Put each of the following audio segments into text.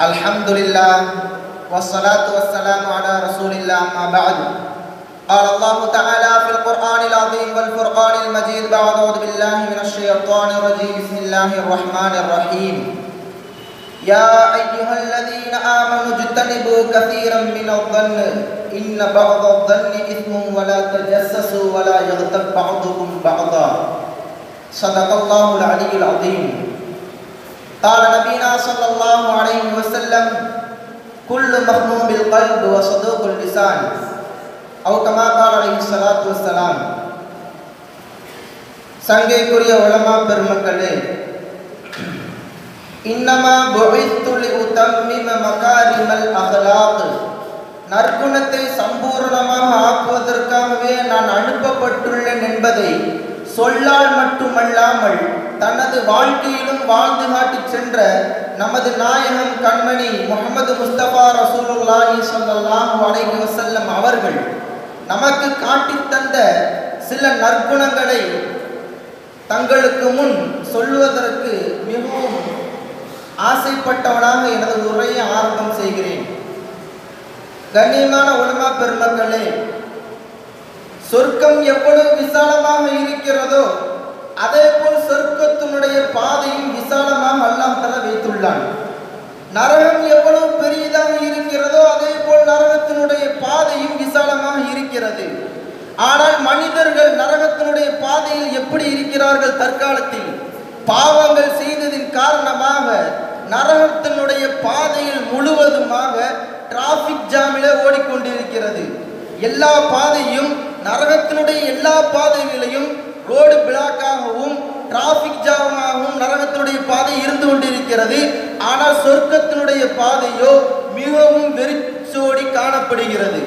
الحمد لله والصلاة والسلام على رسول الله ما بعد. قال الله تعالى في القرآن العظيم والفرقان المجيد بعد أعوذ بالله من الشيطان الرجيم بسم الله الرحمن الرحيم يا أيها الذين آمنوا اجتنبوا كثيرا من الظن إن بعض الظن إثم ولا تجسسوا ولا يغتب بعضكم بعضا. صدق الله العلي العظيم قال نبينا صلى الله عليه وسلم كل مخموم القلب وصدوق اللسان أو كما قال عليه الصلاة والسلام சங்கைக்குரிய உலமா பெருமக்களே இன்னமா புஇத்துல் உதம்மிம மகாரிமல் அஹ்லாக் நற்குணத்தை சம்பூர்ணமாக ஆக்குவதற்காகவே நான் அனுப்பப்பட்டுள்ளேன் என்பதை சொல்லால் மட்டுமல்லாமல் தனது வாழ்க்கையிலும் வாழ்ந்து காட்டிச் சென்ற நமது நாயகம் கண்மணி முகமது முஸ்தபா ரசூலுல்லாஹி ஸல்லல்லாஹு அலைஹி வஸல்லம் அவர்கள் நமக்கு காட்டித் தந்த சில நற்குணங்களை தங்களுக்கு முன் சொல்லுவதற்கு மிகவும் ஆசைப்பட்டவனாக எனது உரையை ஆரம்பம் செய்கிறேன். கண்ணியமான உலமா பெருமக்களே சொர்க்கம் எவ்வளவு விசாலமாக இருக்கிறதோ அதே போல் சொர்க்கத்தினுடைய பாதையும் விசாலமாக அல்லாம் தர வைத்துள்ளான். நரகம் எவ்வளவு பெரியதாக இருக்கிறதோ அதே போல் நரகத்தினுடைய பாதையும் விசாலமாக இருக்கிறது. ஆனால் மனிதர்கள் நரகத்தினுடைய பாதையில் எப்படி இருக்கிறார்கள் தற்காலத்தில்? பாவங்கள் செய்ததின் காரணமாக நரகத்தினுடைய பாதையில் முழுவதுமாக டிராஃபிக் ஜாமில ஓடிக்கொண்டிருக்கிறது. எல்லா பாதையும் நரகத்தினுடைய எல்லா பாதைகளையும் ரோடு பிளாக்காகவும் டிராஃபிக் ஜாமாகவும் நரகத்தினுடைய பாதை இருந்து கொண்டிருக்கிறது. ஆனால் சொர்க்கத்தினுடைய பாதையோ மிகவும் வெறிச்சோடி காணப்படுகிறது.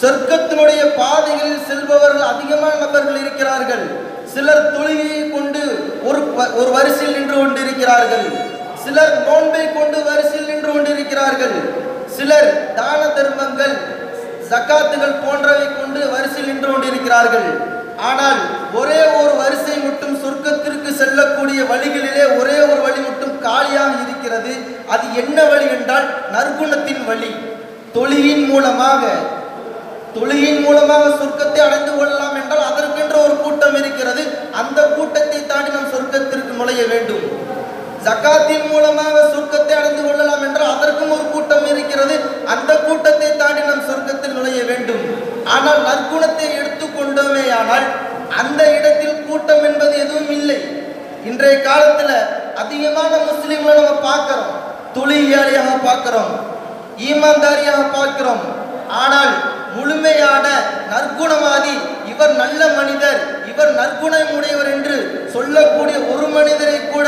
சொர்க்கத்தினுடைய பாதைகளில் செல்பவர்கள் அதிகமான நபர்கள் இருக்கிறார்கள். சிலர் தொழுகையை கொண்டு ஒரு ஒரு வரிசையில் நின்று கொண்டிருக்கிறார்கள். சிலர் நோன்பை கொண்டு வரிசையில் நின்று கொண்டிருக்கிறார்கள். சிலர் தான தர்மங்கள் சக்காத்துகள் போன்றவை கொண்டு வரிசையில் நின்று கொண்டிருக்கிறார்கள். ஆனால் ஒரே ஒரு வரிசை மட்டும் சொர்க்கத்திற்கு செல்லக்கூடிய வழிகளிலே ஒரே ஒரு வழி மட்டும் காலியாக இருக்கிறது. அது என்ன வழி என்றால் நற்குணத்தின் வழி. தொழிலின் மூலமாக. தொழுகையின் மூலமாக சொர்க்கத்தை அடைந்து கொள்ளலாம் என்றால் அதற்கென்ற ஒரு கூட்டம் இருக்கிறது. அந்த கூட்டத்தை தாண்டி நாம் சொர்க்கத்திற்கு நுழைய வேண்டும். ஜக்காத்தின் மூலமாக சொர்க்கத்தை அடைந்து கொள்ளலாம் என்றால் அதற்கும் ஒரு கூட்டம் இருக்கிறது. அந்த கூட்டத்தை தாண்டி நாம் சொர்க்கத்தில் நுழைய வேண்டும். ஆனால் நற்கு எடுத்துக்கொண்டோமே ஆனால் அந்த இடத்தில் கூட்டம் என்பது எதுவும் இல்லை இன்றைய காலத்துல அதிகமான முஸ்லிம்களை நம்ம பார்க்கிறோம். துளியாளியாக பார்க்கிறோம். ஈமான்தாரியாக பார்க்கிறோம். ஆனால் முழுமையான நற்குணவாதி இவர் நல்ல மனிதர் இவர் நற்குணம் உடையவர் என்று சொல்லக்கூடிய ஒரு மனிதரை கூட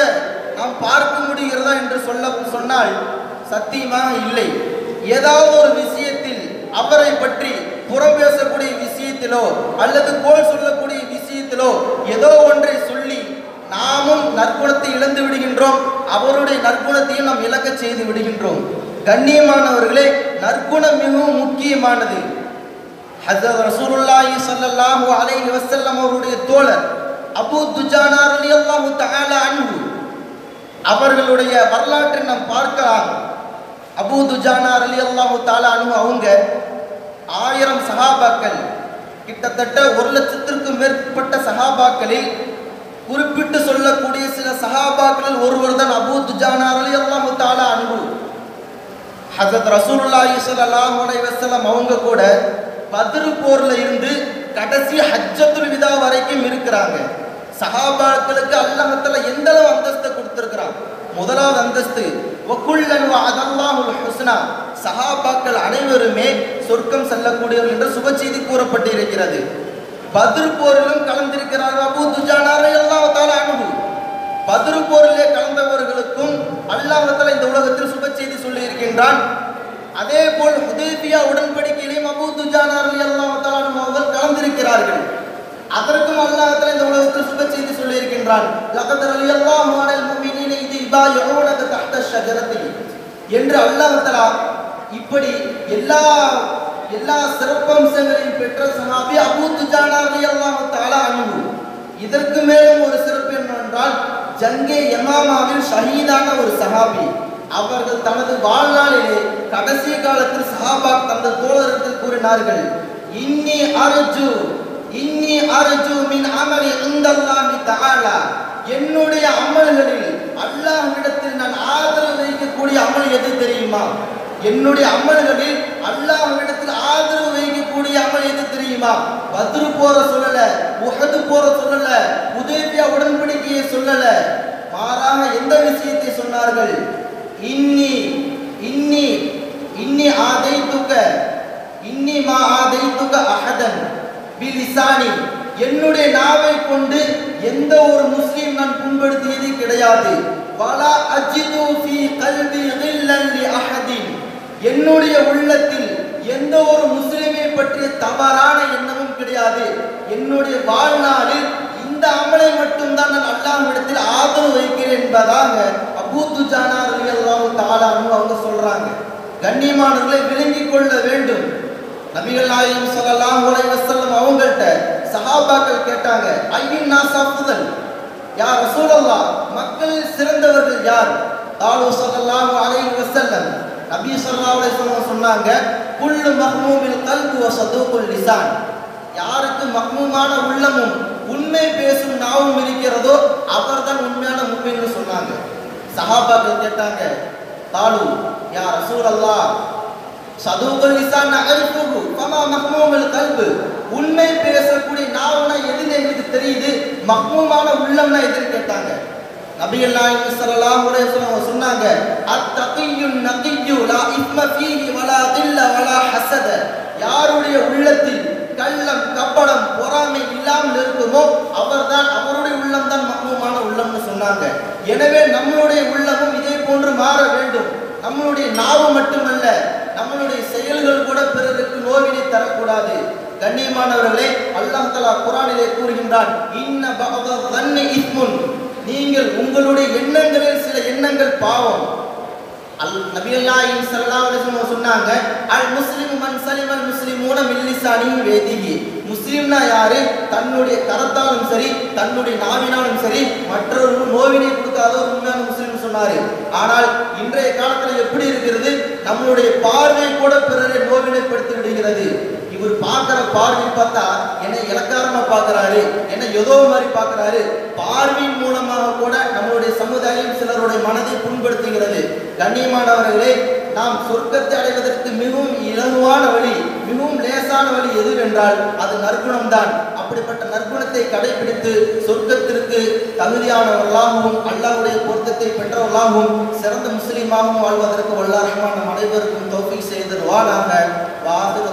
நாம் பார்க்க முடிகிறதா என்று சொல்ல சொன்னால் சத்தியமாக இல்லை. ஏதாவது ஒரு விஷயத்தில் அவரை பற்றி புறம் பேசக்கூடிய விஷயத்திலோ அல்லது கோல் சொல்லக்கூடிய விஷயத்திலோ ஏதோ ஒன்றை சொல்லி நாமும் நற்குணத்தை இழந்து விடுகின்றோம். அவருடைய நற்குணத்தையும் நாம் இழக்க செய்து விடுகின்றோம். கண்ணியமானவர்களே நற்குணம் மிகவும் முக்கியமானது. ஹசரத் ரசூலுல்லாஹி ஸல்லல்லாஹு அலைஹி வஸல்லம் அவருடைய தோழர் அபூ துஜானா ரலியல்லாஹு தஆலா அன்ஹு அவர்களுடைய வரலாற்றை நாம் பார்க்கலாம். அபூ துஜானா ரலியல்லாஹு தஆலா அன்ஹு அவங்க ஆயிரம் சஹாபாக்கள். கிட்டத்தட்ட ஒரு லட்சத்திற்கும் மேற்பட்ட சஹாபாக்களில் குறிப்பிட்டு சொல்லக்கூடிய சில சஹாபாக்களில் ஒருவர் தான் அபூ துஜானா ரலியல்லாஹு தாலா அன்பு ஹசத் ரசூலுல்லாஹி ஸல்லல்லாஹு அலைஹி வஸல்லம் அவங்க கூட பத்ரு போர்ல இருந்து கடைசி ஹஜ்ஜத்துல் விதா வரைக்கும் இருக்கிறாங்க. சஹாபாக்களுக்கு அல்லாஹ்தஆலா எந்த அளவு அந்தஸ்தை கொடுத்திருக்கிறான்? முதலாவது அந்தஸ்து வகுல்லன் வஅதல்லாஹுல் ஹுஸ்னா. சஹாபாக்கள் அனைவருமே சொர்க்கம் செல்லக்கூடியவர்கள் என்று சுப செய்தி கூறப்பட்டிருக்கிறது. பத்ரு போரிலும் கலந்திருக்கிறார் அபூ துஜானாரை ரலியல்லாஹு அனுபவம் அன்ஹு பத்ரு போரிலே கலந்தவர்களுக்கும் அல்லாஹ்தஆலா இந்த உலகத்தில் சுப செய்தி சொல்லி இருக்கின்றான் அதே போல் ஹுதைபியா உடன்படிக்கையிலும் அபு துஜானா ரலியல்லாஹு அனுபவங்கள் அவர்கள் கலந்திருக்கிறார்கள். அதற்கும் அல்லாஹத்தில் இந்த உலகத்தில் சுப செய்தி சொல்லி இருக்கின்றான் லகத் ரலியல்லாஹு அலல் இது இபாயுனக தஹ்த ஷஜரத்தி என்று அல்லாஹ்தஆலா இப்படி எல்லா எல்லா சிறப்பம்சங்களையும் பெற்ற சஹாபி அபூ துஜானா ரலியல்லாஹு தஆலா அன்ஹு. இதற்கு மேலும் ஒரு சிறப்பு என்னவென்றால் ஜங்கே யமாமாவில் ஷஹீதான ஒரு சஹாபி. அவர்கள் தனது வாழ்நாளிலே கடைசி காலத்தில் சஹாபா தந்த தோழர்கள் கூறினார்கள் இன்னி அர்ஜு இன்னி அர்ஜு மின் அமலி இந்தல்லாஹி தஆலா. என்னுடைய அமல்களில் அல்லாஹ்விடத்தில் நான் ஆதரவு வைக்கக்கூடிய அமல் எது தெரியுமா? என்னுடைய அமல்களில் அல்லாஹ்விடத்தில் ஆதரவு வைக்கக்கூடிய அமல் எது தெரியுமா? பத்ரு போற சொல்லல உஹது போற சொல்லல உதேபியா உடன்படிக்கையை சொல்லல. மாறாக எந்த விஷயத்தை சொன்னார்கள்? இன்னி இன்னி இன்னி ஆதைத்துக்க இன்னி மா ஆதைத்துக்க அஹதன் பிலிசானி. என்னுடைய நாவை கொண்டு எந்த ஒரு முஸ்லீம் நான் புண்படுத்தியது கிடையாது. வலா அஜிது ஃபீ கல்பி கில்லன் லி அஹதின். என்னுடைய உள்ளத்தில் எந்த ஒரு பற்றிய தவறான எண்ணமும் கிடையாது. என்னுடைய வாழ்நாளில் இந்த அமலை மட்டும்தான் நான் அல்லாஹ்விடத்தில் ஆதரவு வைக்கிறேன் என்பதாக அபூத்து துஜானா எல்லாம் தஆலா அவங்க சொல்றாங்க. கண்ணியமானவர்களை விளங்கிக் கொள்ள வேண்டும். நபிகள் நாயகம் சொல்லலாம் உலக வஸல்லம் அவங்கள்ட்ட சஹாபாக்கள் கேட்டாங்க ஐயின் நாஸ் அஃதல் யார் ரசூலல்லாஹ் மக்களில் சிறந்தவர்கள் யார்? தாலு சொல்லலாம் அலை வசல்லம் நபி ஸல்லல்லாஹு அலைஹி சொன்னாங்க குல்லு மஹ்மூமில் கல்பு வ லிசான் யாருக்கு மக்மூமான உள்ளமும் உண்மை பேசும் நாவும் இருக்கிறதோ அவர்தான் உண்மையான முக்மீன்னு சொன்னாங்க. சஹாபாக்கள் கேட்டாங்க தாலு யா ரசூலல்லாஹ் சதூகுல் லிசான் நகரிப்பு பமா மஹ்மூமுல் கல்பு. உண்மை பேசக்கூடிய நாவுனா எதுன்னு எங்களுக்கு தெரியுது மக்மூமான உள்ளம்னா எதுன்னு கேட்டாங்க. நபிகள் நாயகம் ஸல்லல்லாஹு அலைஹி வஸல்லம் சொன்னாங்க அத்தகியுன் நகியு லா இஸ்ம ஃபீஹி வலா தில்ல வலா ஹஸத. யாருடைய உள்ளத்தில் கள்ளம் கப்படம் பொறாமை இல்லாமல் இருக்குமோ அவர்தான் அவருடைய உள்ளம் தான் மக்குவமான உள்ளம்னு சொன்னாங்க. எனவே நம்மளுடைய உள்ளமும் இதே போன்று மாற வேண்டும். நம்மளுடைய நாவு மட்டுமல்ல நம்மளுடைய செயல்கள் கூட பிறருக்கு நோவினை தரக்கூடாது. கண்ணியமானவர்களே அல்லாம் தலா குரானிலே கூறுகின்றான் இன்ன பஅத தன்னை நீங்கள் உங்களுடைய எண்ணங்களில் சில எண்ணங்கள் பாவம். அல் நபியல்லாஹி ஸல்லல்லாஹு அலைஹி வஸல்லம் சொன்னாங்க அல் முஸ்லிமு மன் சலிமல் முஸ்லிமூன மின் லிசானிஹி வேதிஹி முஸ்லிம்னா யாரு? தன்னுடைய கரத்தாலும் சரி தன்னுடைய நாவினாலும் சரி மற்றொரு நோவினை கொடுக்காத ஒரு உண்மையான முஸ்லிம் சொன்னாரு. ஆனால் இன்றைய காலத்துல எப்படி இருக்கிறது? நம்மளுடைய பார்வை கூட பிறரை நோவினைப்படுத்தி விடுகிறது இவர் பார்க்கிற பார்வை பார்த்தா என்னை இலக்காரமா பார்க்கறாரு என்ன ஏதோ மாதிரி பார்க்கிறாரு. பார்வையின் மூலமாக கூட நம்மளுடைய சமுதாயம் சிலருடைய மனதை புண்படுத்துகிறது. கண்ணியமானவர்களே நாம் சொர்க்கத்தை அடைவதற்கு மிகவும் இலகுவான வழி மிகவும் லேசான வழி எதுவென்றால் அது நற்குணம்தான். அப்படிப்பட்ட நற்குணத்தை கடைபிடித்து சொர்க்கத்திற்கு தகுதியானவர்களாகவும் அல்லாவுடைய பொருத்தத்தை பெற்றவர்களாகவும் சிறந்த முஸ்லீமாகவும் வாழ்வதற்கு வல்ல ரஹ்மான் நம் அனைவருக்கும் தௌஃபீக் செய்து வானாக வாஹிரு